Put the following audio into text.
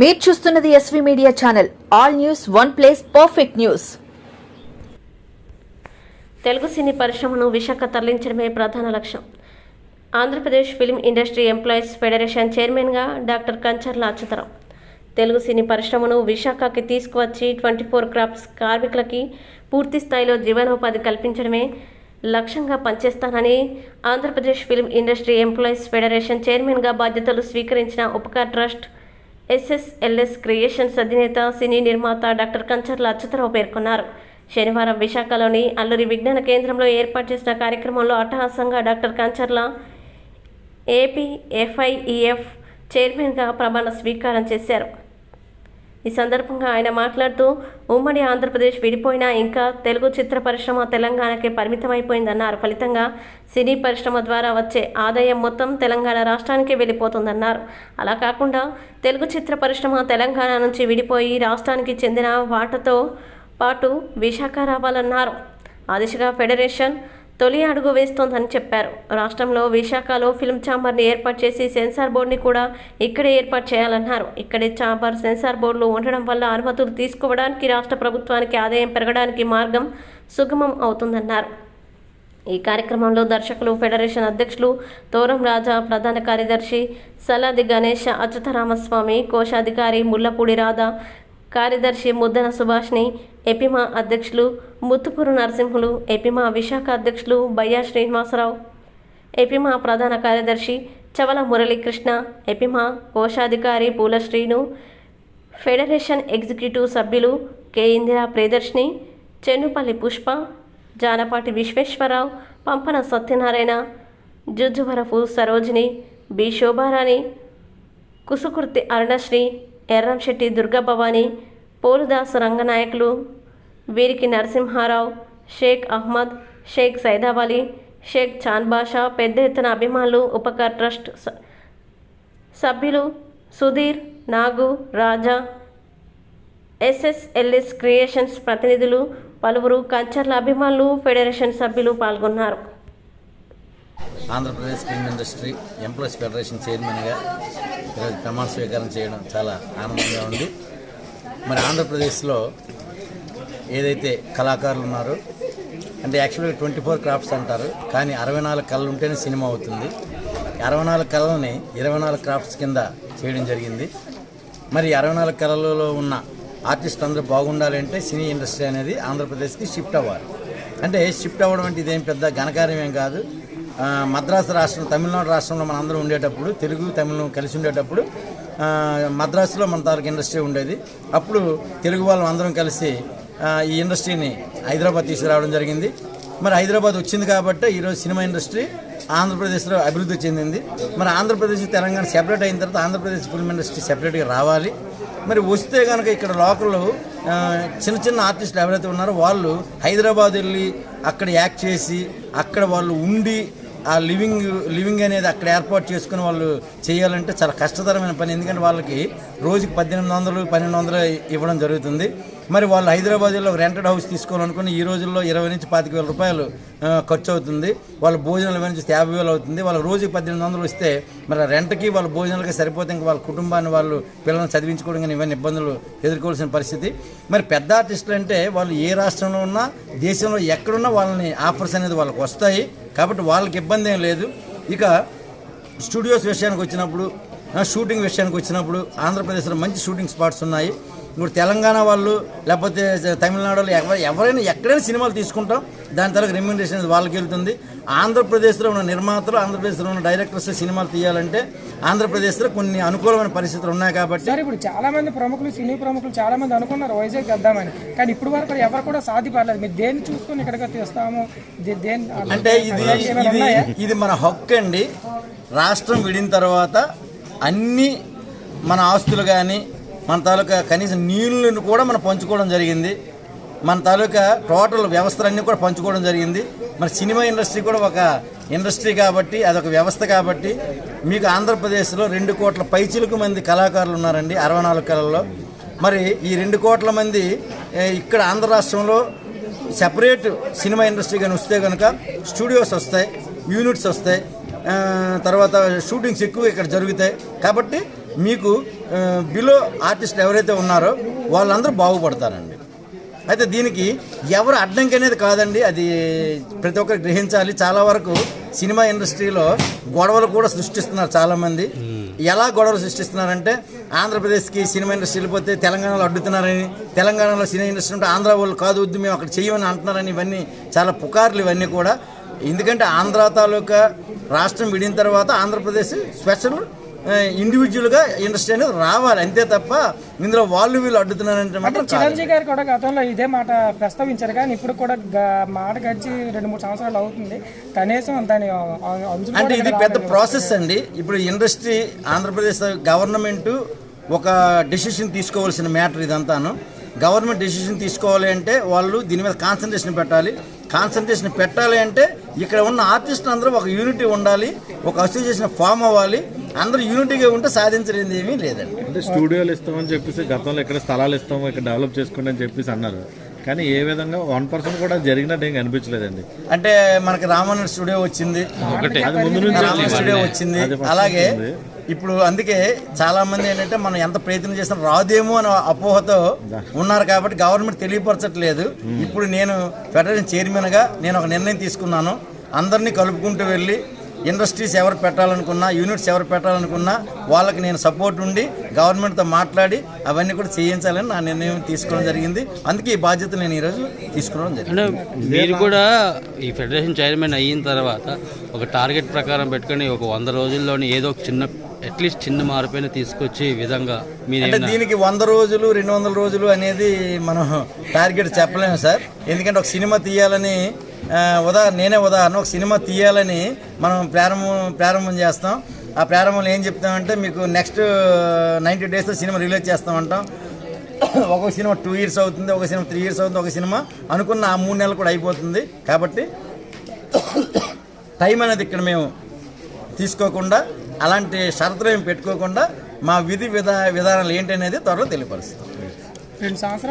మీరు చూస్తున్నది S V media channel all news one place perfect news Telugu సినీ పరిశ్రమను విశాఖ తరలించడమే ప్రధాన లక్ష్యం. Andhra Pradesh film industry employees federation చైర్మన్గా డాక్టర్ కంచర్ల అచ్యుతరావు. తెలుగు సినీ పరిశ్రమను విశాఖకి తీసుకువచ్చి ట్వంటీ ఫోర్ క్రాఫ్ట్స్ కార్మికులకి పూర్తి స్థాయిలో జీవనోపాధి కల్పించడమే లక్ష్యంగా పనిచేస్తానని Andhra Pradesh film industry employees federation చైర్మన్గా బాధ్యతలు స్వీకరించిన ఉపకార్ ట్రస్ట్ ఎస్ఎస్ఎల్ఎస్ క్రియేషన్స్ అధినేత సినీ నిర్మాత డాక్టర్ కంచర్ల అచ్యుతరావు పేర్కొన్నారు. శనివారం విశాఖలోని అల్లూరి విజ్ఞాన కేంద్రంలో ఏర్పాటు చేసిన కార్యక్రమంలో అట్టహాసంగా డాక్టర్ కంచర్ల ఏపీఎఫ్ఐఈఎఫ్ చైర్మన్గా ప్రమాణ స్వీకారం చేశారు. ఈ సందర్భంగా ఆయన మాట్లాడుతూ ఉమ్మడి ఆంధ్రప్రదేశ్ విడిపోయినా ఇంకా తెలుగు చిత్ర పరిశ్రమ తెలంగాణకే పరిమితమైపోయిందన్నారు. ఫలితంగా సినీ పరిశ్రమ ద్వారా వచ్చే ఆదాయం మొత్తం తెలంగాణ రాష్ట్రానికి వెళ్ళిపోతుందన్నారు. అలా కాకుండా తెలుగు చిత్ర పరిశ్రమ తెలంగాణ నుంచి విడిపోయి రాష్ట్రానికి చెందిన వాటతో పాటు విశాఖ రావాలన్నారు. ఆ దిశగా ఫెడరేషన్ తొలి అడుగు వేస్తోందని చెప్పారు. రాష్ట్రంలో విశాఖలో ఫిల్మ్ ఛాంబర్ని ఏర్పాటు చేసి సెన్సార్ బోర్డుని కూడా ఇక్కడే ఏర్పాటు చేయాలన్నారు. ఇక్కడే ఛాంబర్ సెన్సార్ బోర్డులు ఉండడం వల్ల అనుమతులు తీసుకోవడానికి రాష్ట్ర ప్రభుత్వానికి ఆదాయం పెరగడానికి మార్గం సుగమం అవుతుందన్నారు. ఈ కార్యక్రమంలో దర్శకులు ఫెడరేషన్ అధ్యక్షులు తోరం రాజా ప్రధాన కార్యదర్శి సలాది గణేష్ అచ్యుతరామస్వామి కోశాధికారి ముల్లపూడి రాధా కార్యదర్శి ముద్దన సుభాష్ని ఎపిమా అధ్యక్షులు ముత్తుకూరు నరసింహులు ఎపిమా విశాఖ అధ్యక్షులు బయ్యా శ్రీనివాసరావు. ఎపిమా ప్రధాన కార్యదర్శి చవల మురళీకృష్ణ ఎపిమా కోశాధికారి పూల శ్రీను ఫెడరేషన్ ఎగ్జిక్యూటివ్ సభ్యులు కె. ఇందిరా ప్రియదర్శిని చెన్నుపల్లి పుష్ప జానపాటి విశ్వేశ్వరరావు పంపన సత్యనారాయణ జుజువరపు సరోజిని బి. శోభారాణి కుసుకుర్తి అరుణశ్రీ ఎర్రంశెట్టి దుర్గాభవాని పోలుదాస్ రంగనాయకులు వీరికి నరసింహారావు షేక్ అహ్మద్ షేక్ సైదావలి షేక్ చాంద్ బాషా పెద్ద ఎత్తున అభిమానులు ఉపకార్ ట్రస్ట్ స- సభ్యులు సుధీర్ నాగు రాజా ఎస్ఎస్ఎల్ఎస్ క్రియేషన్స్ ప్రతినిధులు పలువురు కల్చర్ల అభిమానులు ఫెడరేషన్ సభ్యులు పాల్గొన్నారు. Andhra Pradesh film industry employees federation చైర్మన్గా ఈరోజు ప్రమాణ స్వీకారం చేయడం చాలా ఆనందంగా ఉంది. మరి ఆంధ్రప్రదేశ్లో ఏదైతే కళాకారులు ఉన్నారో అంటే యాక్చువల్గా ట్వంటీ ఫోర్ క్రాఫ్ట్స్ అంటారు కానీ అరవై నాలుగు కళలు ఉంటేనే సినిమా అవుతుంది. అరవై నాలుగు కళలని ఇరవై నాలుగు క్రాఫ్ట్స్ కింద చేయడం జరిగింది. మరి అరవై నాలుగు కళలలో ఉన్న ఆర్టిస్ట్ అందరూ బాగుండాలంటే సినీ ఇండస్ట్రీ అనేది ఆంధ్రప్రదేశ్కి షిఫ్ట్ అవ్వాలి. అంటే షిఫ్ట్ అవ్వడం అంటే ఇదేం పెద్ద ఘనకార్యం ఏం కాదు. మద్రాసు రాష్ట్రం తమిళనాడు రాష్ట్రంలో మన అందరం ఉండేటప్పుడు తెలుగు తమిళం కలిసి ఉండేటప్పుడు మద్రాసులో మన తాలూకు ఇండస్ట్రీ ఉండేది. అప్పుడు తెలుగు వాళ్ళం అందరం కలిసి ఈ ఇండస్ట్రీని హైదరాబాద్ తీసుకురావడం జరిగింది. మరి హైదరాబాద్ వచ్చింది కాబట్టి ఈరోజు సినిమా ఇండస్ట్రీ ఆంధ్రప్రదేశ్లో అభివృద్ధి చెందింది. మరి ఆంధ్రప్రదేశ్ తెలంగాణ సెపరేట్ అయిన తర్వాత ఆంధ్రప్రదేశ్ ఫిల్మ్ ఇండస్ట్రీ సెపరేట్గా రావాలి. మరి వస్తే కనుక ఇక్కడ లోకల్లో చిన్న చిన్న ఆర్టిస్టులు ఎవరైతే ఉన్నారో వాళ్ళు హైదరాబాద్ వెళ్ళి అక్కడ యాక్ట్ చేసి అక్కడ వాళ్ళు ఉండి ఆ లివింగ్ లివింగ్ అనేది అక్కడ ఏర్పాటు చేసుకుని వాళ్ళు చేయాలంటే చాలా కష్టతరమైన పని. ఎందుకంటే వాళ్ళకి రోజుకి పద్దెనిమిది వందలు పన్నెండు వందలు ఇవ్వడం జరుగుతుంది. మరి వాళ్ళు హైదరాబాద్లో రెంటెడ్ హౌస్ తీసుకోవాలనుకుని ఈ రోజుల్లో ఇరవై నుంచి పాతిక వేల రూపాయలు ఖర్చు అవుతుంది. వాళ్ళ భోజనాలు ఇవన్నీ యాభై వేలు అవుతుంది. వాళ్ళ రోజుకి పద్దెనిమిది వందలు వస్తే మరి రెంట్కి వాళ్ళ భోజనాలకి సరిపోతే ఇంకా వాళ్ళ కుటుంబాన్ని వాళ్ళు పిల్లల్ని చదివించుకోవడం కానీ ఇవన్నీ ఇబ్బందులు ఎదుర్కోవాల్సిన పరిస్థితి. మరి పెద్ద ఆర్టిస్టులు అంటే వాళ్ళు ఏ రాష్ట్రంలో ఉన్నా దేశంలో ఎక్కడున్నా వాళ్ళని ఆఫర్స్ అనేది వాళ్ళకి వస్తాయి. కాబట్టి వాళ్ళకి ఇబ్బంది ఏం లేదు. ఇక స్టూడియోస్ విషయానికి వచ్చినప్పుడు షూటింగ్ విషయానికి వచ్చినప్పుడు ఆంధ్రప్రదేశ్లో మంచి షూటింగ్ స్పాట్స్ ఉన్నాయి. ఇప్పుడు తెలంగాణ వాళ్ళు లేకపోతే తమిళనాడు వాళ్ళు ఎవరు ఎవరైనా ఎక్కడైనా సినిమాలు తీసుకుంటాం దాని తర్వాత రెమ్యూనరేషన్ వాళ్ళకి వెళ్తుంది. ఆంధ్రప్రదేశ్లో ఉన్న నిర్మాతలు ఆంధ్రప్రదేశ్లో ఉన్న డైరెక్టర్స్ సినిమాలు తీయాలంటే ఆంధ్రప్రదేశ్లో కొన్ని అనుకూలమైన పరిస్థితులు ఉన్నాయి కాబట్టి సార్ ఇప్పుడు చాలా మంది ప్రముఖులు సినీ ప్రముఖులు చాలా మంది అనుకున్నారు వైజాగ్ తెద్దామని కానీ ఇప్పుడు వరకు ఎవరు కూడా సాధ్యపడలేదు మీరు దేన్ని చూసుకొని ఇక్కడికి తెస్తాము అంటే ఇది ఇది? ఇది మన హక్కు అండి. రాష్ట్రం విడిన తర్వాత అన్ని మన ఆస్తులు కానీ మన తాలూకా కనీసం నీళ్ళను కూడా మనం పంచుకోవడం జరిగింది. మన తాలూకా టోటల్ వ్యవస్థలన్నీ కూడా పంచుకోవడం జరిగింది. మరి సినిమా ఇండస్ట్రీ కూడా ఒక ఇండస్ట్రీ కాబట్టి అదొక వ్యవస్థ కాబట్టి మీకు ఆంధ్రప్రదేశ్లో రెండు కోట్ల పైచిలకు మంది కళాకారులు ఉన్నారండి అరవై నాలుగు కళల్లో. మరి ఈ రెండు కోట్ల మంది ఇక్కడ ఆంధ్ర రాష్ట్రంలో సెపరేట్ సినిమా ఇండస్ట్రీ కానీ వస్తే కనుక స్టూడియోస్ వస్తాయి యూనిట్స్ వస్తాయి తర్వాత షూటింగ్స్ ఎక్కువ ఇక్కడ జరుగుతాయి. కాబట్టి మీకు బిలో ఆర్టిస్టులు ఎవరైతే ఉన్నారో వాళ్ళందరూ బాగుపడతారండి. అయితే దీనికి ఎవరు అడ్డంకి అనేది కాదండి. అది ప్రతి ఒక్కరు గ్రహించాలి. చాలా వరకు సినిమా ఇండస్ట్రీలో గొడవలు కూడా సృష్టిస్తున్నారు చాలామంది. ఎలా గొడవలు సృష్టిస్తున్నారంటే ఆంధ్రప్రదేశ్కి సినిమా ఇండస్ట్రీ వెళ్ళిపోతే తెలంగాణలో అడ్డుతున్నారని తెలంగాణలో సినిమా ఇండస్ట్రీ ఉంటే ఆంధ్ర వాళ్ళు కాదు వద్దు మేము అక్కడ చేయమని అంటున్నారని ఇవన్నీ చాలా పుకార్లు ఇవన్నీ కూడా. ఎందుకంటే ఆంధ్ర తాలూకా రాష్ట్రం విడిన తర్వాత ఆంధ్రప్రదేశ్ స్పెషల్ ఇండివిజువల్గా ఇండస్ట్రీ అనేది రావాలి. అంతే తప్ప ఇందులో వాళ్ళు వీళ్ళు అడ్డుతున్నారంటే అంటే మాత్రం. చిరంజీవి గారు కూడా గతంలో ఇదే మాట ప్రస్తావించారు. కానీ ఇప్పుడు కూడా మాట గడిచి రెండు మూడు సంవత్సరాలు అవుతుంది. కనీసం దాని అంటే ఇది పెద్ద. ప్రాసెస్ అండి. ఇప్పుడు ఇండస్ట్రీ ఆంధ్రప్రదేశ్ గవర్నమెంట్ ఒక డెసిషన్ తీసుకోవాల్సిన మ్యాటర్ ఇదంతాను. గవర్నమెంట్ డెసిషన్ తీసుకోవాలి అంటే వాళ్ళు దీని మీద కాన్సన్ట్రేషన్ పెట్టాలి. కాన్సన్ట్రేషన్ పెట్టాలి అంటే ఇక్కడ ఉన్న ఆర్టిస్టులు అందరూ ఒక యూనిటీ ఉండాలి. ఒక అసోసియేషన్ ఫామ్ అవ్వాలి. అందరూ యూనిటీగా ఉంటే సాధించలేనిది ఏమీ లేదండి. అంటే స్టూడియోలు ఇస్తామని చెప్పేసి గతంలో ఇక్కడ స్థలాలు ఇస్తాము ఇక్కడ డెవలప్ చేసుకోండి అని చెప్పేసి అన్నారు. కానీ ఏ విధంగా వన్ పర్సెంట్ కూడా జరిగినట్టు ఏం కనిపించలేదండి. అంటే మనకి రామాయణ స్టూడియో వచ్చింది. అది ముందు నుంచి స్టూడియో వచ్చింది. అలాగే. ఇప్పుడు అందుకే చాలా మంది ఏంటంటే మనం ఎంత ప్రయత్నం చేసినా రాదేమో అనే అపోహతో ఉన్నారు కాబట్టి గవర్నమెంట్ తెలియపరచట్లేదు. ఇప్పుడు నేను ఫెడరేషన్ చైర్మన్గా నేను ఒక నిర్ణయం తీసుకున్నాను. అందరినీ కలుపుకుంటూ వెళ్ళి ఇండస్ట్రీస్ ఎవరు పెట్టాలనుకున్నా యూనిట్స్ ఎవరు పెట్టాలనుకున్నా వాళ్ళకి నేను సపోర్ట్ ఉండి గవర్నమెంట్తో మాట్లాడి అవన్నీ కూడా చేయించాలని నా నిర్ణయం తీసుకోవడం జరిగింది. అందుకే ఈ బాధ్యత నేను ఈరోజు తీసుకోవడం జరిగింది. మీరు కూడా ఈ ఫెడరేషన్ చైర్మన్ అయిన తర్వాత ఒక టార్గెట్ ప్రకారం పెట్టుకొని ఒక వంద రోజుల్లోనే ఏదో ఒక చిన్న అట్లీస్ట్ చిన్న మార్పైనా తీసుకొచ్చే విధంగా అంటే దీనికి వంద రోజులు రెండు వందల రోజులు అనేది మనం టార్గెట్ చెప్పలేము సార్. ఎందుకంటే ఒక సినిమా తీయాలని ఉదాహరణ నేనే ఉదాహరణ ఒక సినిమా తీయాలని మనం ప్రారంభం ప్రారంభం చేస్తాం. ఆ ప్రారంభంలో ఏం చెప్తామంటే మీకు నెక్స్ట్ నైంటీ డేస్లో సినిమా రిలీజ్ చేస్తామంటాం. ఒక సినిమా టూ ఇయర్స్ అవుతుంది ఒక సినిమా త్రీ ఇయర్స్ అవుతుంది ఒక సినిమా అనుకున్న ఆ మూడు నెలలు కూడా అయిపోతుంది. కాబట్టి టైం అనేది ఇక్కడ మేము తీసుకోకుండా అలాంటి షరతులు ఏమి పెట్టుకోకుండా మా విధి విధా విధానాలు ఏంటనేది త్వరలో తెలియపరుస్తాం. రెండు సంవత్సరాలు